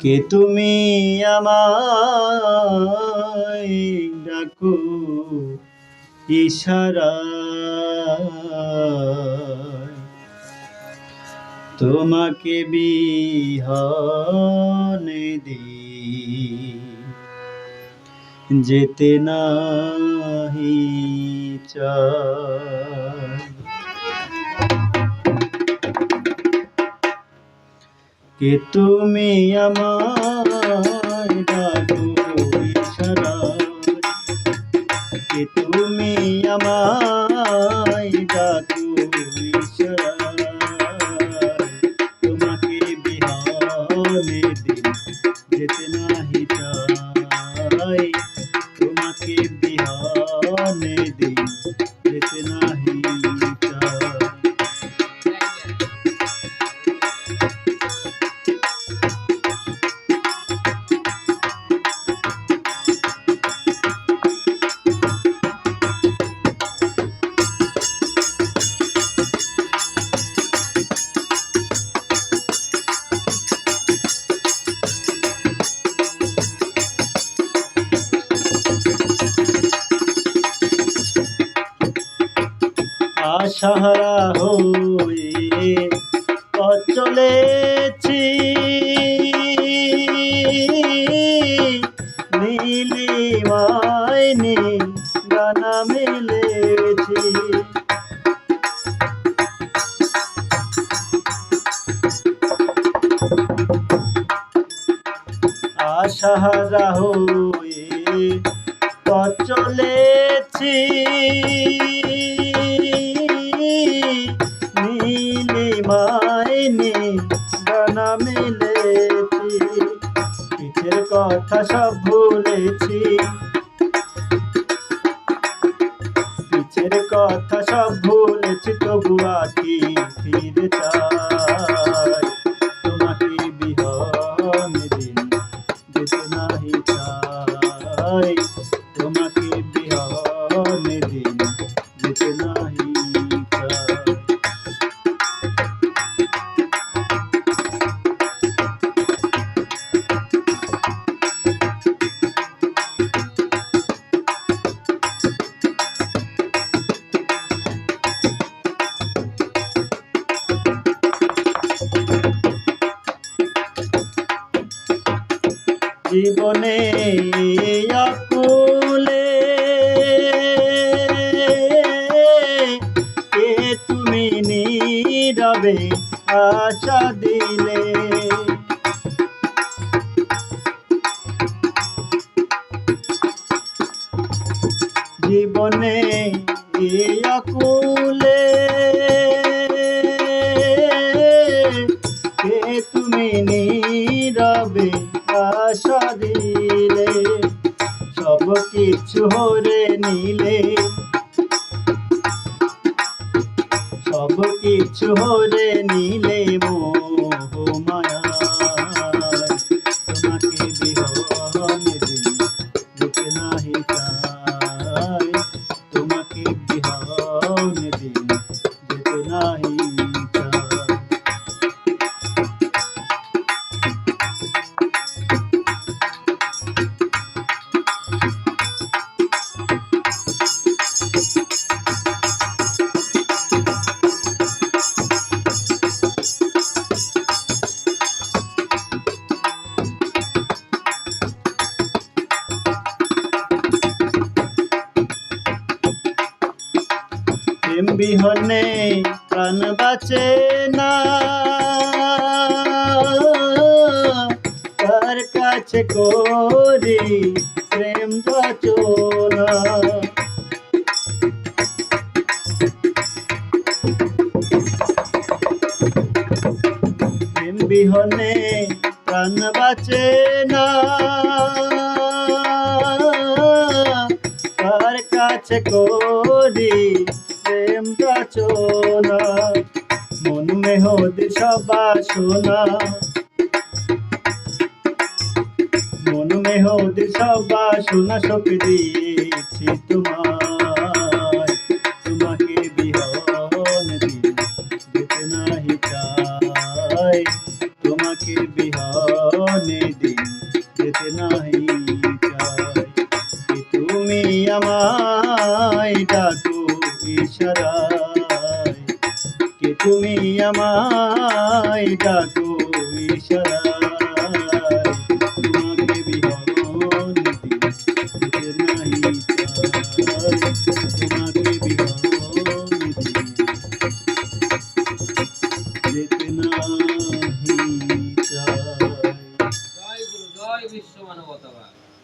কে তুমি আমায় ডাকো? ইশারা। তোমাকে বিহনে দি যেতে নাহি চাই কে তুমি আমার ডাকো কে তুমি আমায় ডাকো তোমাকে বিহানে দিন, যেতে নাহি তোমাকে বিহানে দিন আশাহারা হয়ে পথ চলেছি নীলিমায় নীল ডানা মেলেছি। আশাহারা হয়ে পথ চলেছি নীল ডানা মেলেছি। পিঠের কথা সব ভুলেছি। পিঠের কথা সব ভুলেছি তবু আকি ফিরে জীবনে আকুলে কে তুমি নীরবে আশা দিলে? জীবনে আকুলে সব কিছু হরে নিলে। সব কিছু হরে নিলে বিহনে প্রাণ বাঁচে না। তার কাছে করি প্রেম রচনা? প্রেম বিহনে প্রাণ বাঁচে না। কাছে করি প্রেম রচনা, মন মেহদের সবাসনা। মন মেহদের সবাসনা সব দিয়েছি তোমার তোমাকে বিহন দিতে নাহি চাই। তোমাকে দিন যেতে নাহি চাই। তুমি আমায় ডাকো ইশারায় কে তুমি আমায় ডাকো ইশারায়?